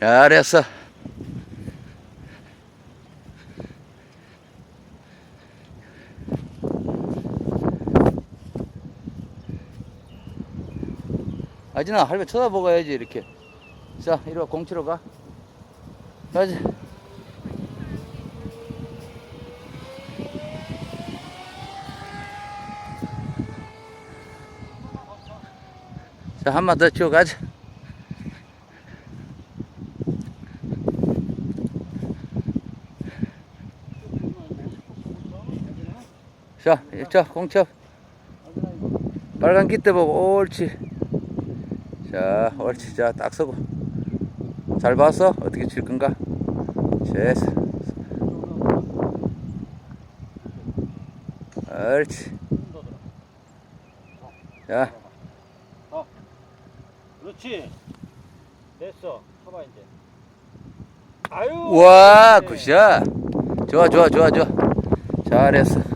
잘했어. 아진아 할배 쳐다보고 가야지 이렇게. 자 이리 와 공치러 가. 가자 자 한 번 더 치고 가자 자, 자, 공쳐. 빨간 깃대 보고, 옳지. 자, 옳지. 자, 딱 서고. 잘 봤어? 어떻게 칠 건가? 됐어. 옳지. 자, 그렇지. 됐어. 쳐봐 이제. 아유. 네. 굿샷. 좋아, 좋아, 좋아, 좋아. 잘했어.